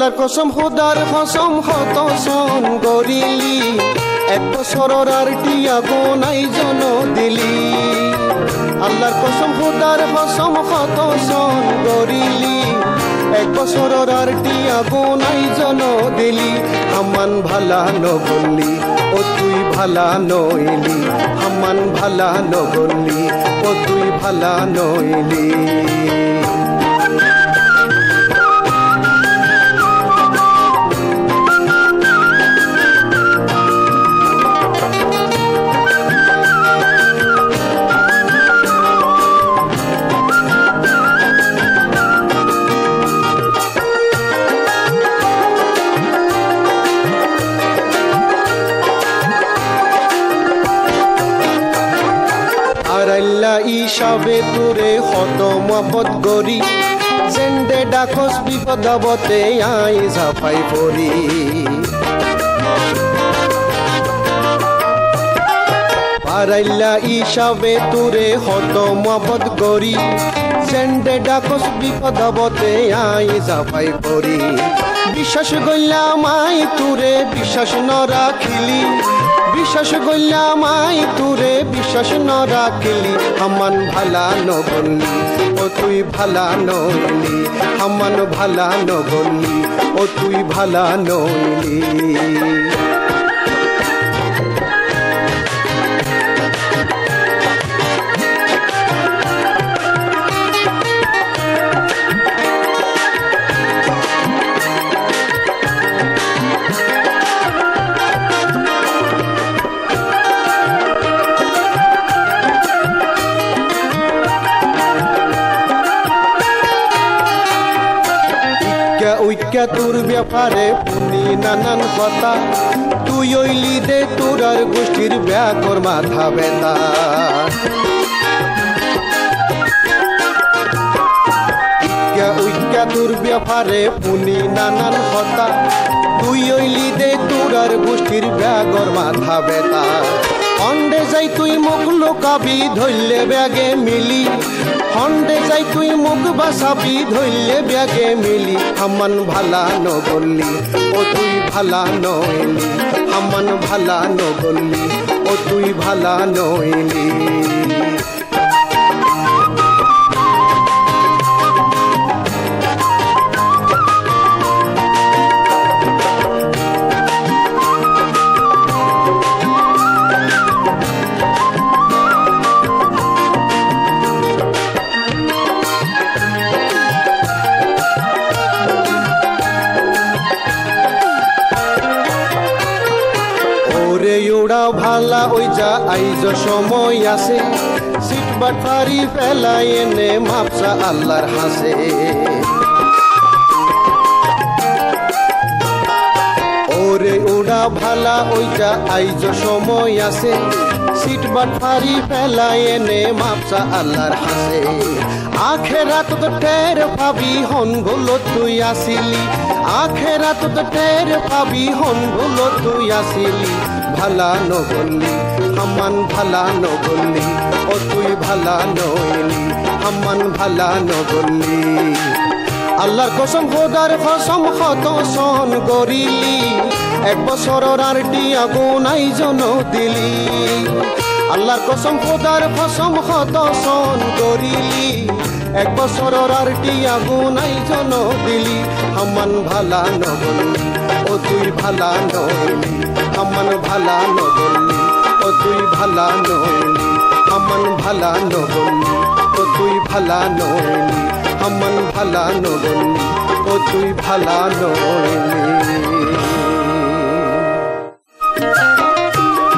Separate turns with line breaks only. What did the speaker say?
আল্লাহর কসম খোদার কসম, হত সন গরিলি এক বছরের আর টিয়া গোনাই জন দিলি। আল্লাহর কসম খোদার কসম, হত সন গরিলি এক বছরের আর টিয়া গোনাই জন দিলি। আমান ভালা নগলি, ও তুই ভালা নইলি। আমান ভালা নগলি, ও তুই ভালা নইলি। আল্লাহ ইসাবে তোরে হত মহব্বত গরি জেন্ডে ডাকস বিপদাবতে আই ঝাপাই পরি পারাইল্লা ইসাবে তোরে হত গরি ডাকস বিপদাবতে আই ঝাপাই পরি বিশ্বাস গইলাম আই তোরে, বিশ্বাস ন রাখিলি বিশ্বাস গইলাম মাই তুরে, বিশ্বাস ন রাখিলি আমান ভালা নগলি ও তুই ভালা নইলি আমান ভালা নগলি ও তুই ভালা নইলি ইক্কা তোর ব্যাপারে পুনি নানান কথা তুই ওইলি দে তোর আর গোষ্ঠীর ব্যাকর মাথা বেতা ইক্কা তোর ব্যাপারে পুনি নানান কথা তুই ওইলি দে তোর আর গোষ্ঠীর ব্যাগর মাথা বেতা অন্ডে যাই তুই মুখ লুকাবি, ধরলে ব্যাগে মিলি। হন্ডে যাই তুই মুখ বাসাবি ধরলে ব্যাগে মিলি। হামান ভালা নগলি, ও তুই ভালা নইলি। হামান ভালা নগলি, ও তুই ভালা নইলি। ভালা ওই যা আইজ সময় আছে। সিট বাটফারি ফেলাই এনে মাপসা আল্লাহর হাসে। ওরে ওড়া ভালা ওই যা আইজ সময় আছে। সিট বাটফারি ফেলাই এনে মাপসা আল্লাহর হাসে। আখেরাত তো টের পাবি হনগুলো তুই আসিলি। আখেরাত তো টের পাবি হনগুলো তুই আসিলি। ভালা নগলি হামান ভালা নগলি, ও তুই ভালা নইলি হামান ভালা নগলি। আল্লাহর কসম, খোদার কসম, কত সন করিলি এক বছরের আর টিয়া গুনাই জন দিলি। আল্লাহর কসম, খোদার কসম, কত সন করিলি এক বছরের আর টিয়া গুনাই জন দিলি? হামান ভালা নগলি, ও তুই ভালা নইলি হামান ভালা নগলি, ও তুই ভালা নইলি হামান ভালা নগলি, ও তুই ভালা নইলি হামান ভালা নগলি, ও তুই ভালা নইলি